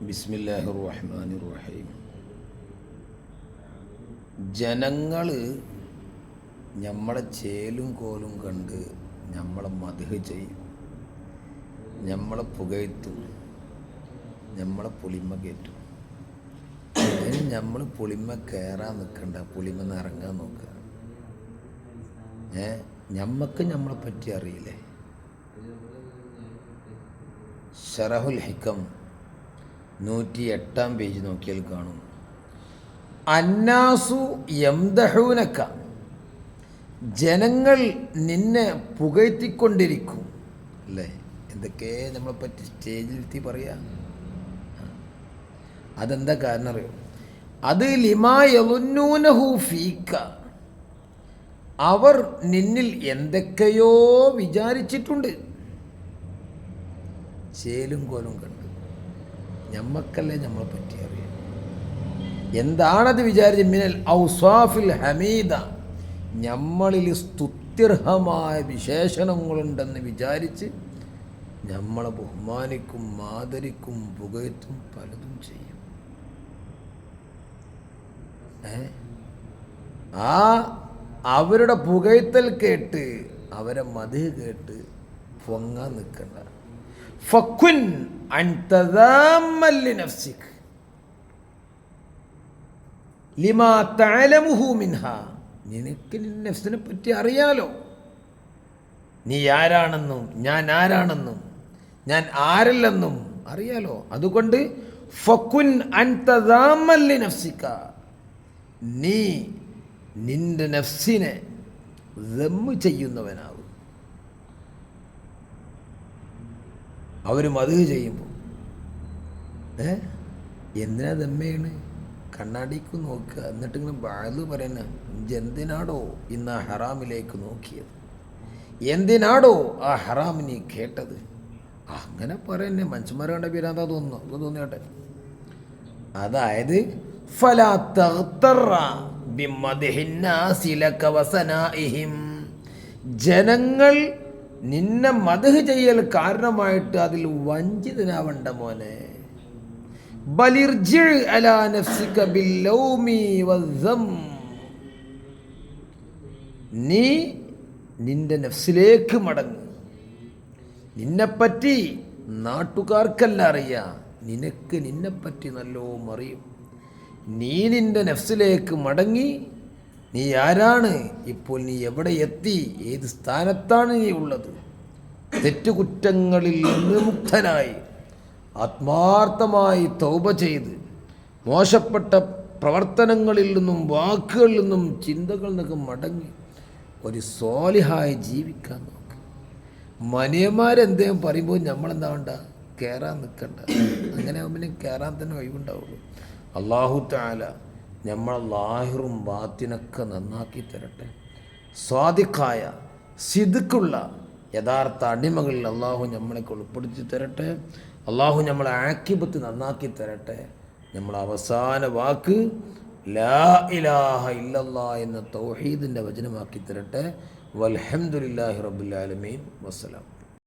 ബിസ്മില്ലാഹി റഹ്മാൻ റഹീം ജനങ്ങൾ നമ്മളെ ചേലും കോലും കണ്ട് നമ്മളെ മധുഹ് ചെയ്യും. നമ്മളെ പുകയത്തും നമ്മളെ പുളിമ കയറ്റും അതിന് നമ്മൾ പുളിമ കയറാൻ നിൽക്കണ്ട പുളിമ ഇറങ്ങാൻ നോക്കുക. ഏ? ഞമ്മക്ക് നമ്മളെ പറ്റി അറിയില്ലേ? ഷറഹുൽ ഹിക്കം നൂറ്റി എട്ടാം പേജ് നോക്കിയാൽ കാണും. അന്നാസു യംദഹൂനക്ക ജനങ്ങൾ നിന്നെ പുകഴ്ത്തിക്കൊണ്ടിരിക്കും. അല്ലേ? എന്തൊക്കെ നമ്മളെ പറ്റി സ്റ്റേജിലെത്തി പറയാ? അതെന്താ കാരണം അറിയോ? അത് ലിമായലുന്നൂനഹു ഫീക്ക. അവർ നിന്നിൽ എന്തൊക്കെയോ വിചാരിച്ചിട്ടുണ്ട്. ചേലും കോലും കണ്ട്. ഞമ്മക്കല്ലേ നമ്മളെ പറ്റി അറിയാം. എന്താണത് വിചാരിച്ച് മിനൽ ഔസാഫിൽ ഹമീദ? നമ്മളിൽ സ്തുത്യർഹമായ വിശേഷണങ്ങളുണ്ടെന്ന് വിചാരിച്ച് നമ്മളെ ബഹുമാനിക്കും മാതരിക്കും പുകയത്തും പലതും ചെയ്യും. ആ അവരുടെ പുകയത്തൽ കേട്ട് അവരെ മതി കേട്ട് പൊങ്ങാൻ നിൽക്കണ്ട. ലിമാ നിനക്ക് നഫ്സിനെ പറ്റി അറിയാലോ? നീ ആരാണെന്നും ഞാൻ ആരാണെന്നും ഞാൻ ആരല്ലെന്നും അറിയാലോ? അതുകൊണ്ട് ഫക്കുൻ അൻ നഫ്സിക്ക നഫ്സിക നീ നിന്റെ നഫ്സിനെ ദമ്മ് ചെയ്യുന്നവനാവും അവർ മധു ചെയ്യുമ്പോൾ. ഏ? എന്തിനാ ദമ്മയാണ് കണ്ണാടിക്ക് നോക്കുക? എന്നിട്ട് ഇങ്ങനെ ബാലു പറയുന്ന എന്തിനാടോ ഇന്ന് ആ ഹറാമിലേക്ക് നോക്കിയത്? എന്തിനാടോ ആ ഹറാം നീ കേട്ടത്? അങ്ങനെ പറയുന്നേ. മനുഷ്യന്മാരുടെ പേരാന്താ തോന്നുന്നു. അത് തോന്നിയോട്ടെ. അതായത്. ജനങ്ങൾ നിന്നെ മതഹ് ചെയ്യൽ കാരണമായിട്ട് അതിൽ വഞ്ചിതനാവണ്ട മോനെ. നീ നിന്റെ നഫ്സിലേക്ക് മടങ്ങ്. നിന്നെപ്പറ്റി നാട്ടുകാർക്കല്ല അറിയാം. നിനക്ക് നിന്നെപ്പറ്റി നല്ലോ അറിയും. നീ നിന്റെ നഫ്സിലേക്ക് മടങ്ങി നീ ആരാണ്? ഇപ്പോൾ നീ എവിടെ എത്തി? ഏത് സ്ഥാനത്താണ് നീ ഉള്ളത്? തെറ്റുകുറ്റങ്ങളിൽ നിന്ന് മുക്തനായി ആത്മാർത്ഥമായി തൗപ ചെയ്ത് മോശപ്പെട്ട പ്രവർത്തനങ്ങളിൽ നിന്നും വാക്കുകളിൽ നിന്നും ചിന്തകളിൽ നിന്നൊക്കെ മടങ്ങി ഒരു സോലിഹായി ജീവിക്കാൻ നോക്ക്. മനിയന്മാരെന്തേലും പറയുമ്പോൾ നമ്മളെന്താ വേണ്ട കയറാൻ നിൽക്കണ്ട അങ്ങനെ ആകുമ്പോൾ കയറാൻ തന്നെ ഒഴിവുണ്ടാവുള്ളൂ. അള്ളാഹു താല നമ്മളെ ലാഹിറും ബാത്തിനൊക്കെ നന്നാക്കി തരട്ടെ. സ്വാദിഖായ സിദുക്കുള്ള യഥാർത്ഥ അടിമകളിൽ അള്ളാഹു നമ്മളെ ഉൾപ്പെടുത്തി തരട്ടെ. അള്ളാഹു നമ്മളെ ആക്കിബത്ത് നന്നാക്കി തരട്ടെ. നമ്മളെ അവസാന വാക്ക് ലാ ഇലാഹ ഇല്ലല്ലാ എന്ന തൗഹീദിന്റെ വചനമാക്കി തരട്ടെ. വൽഹംദുലില്ലാഹി റബുല്ലാലമീൻ വസ്സലാം.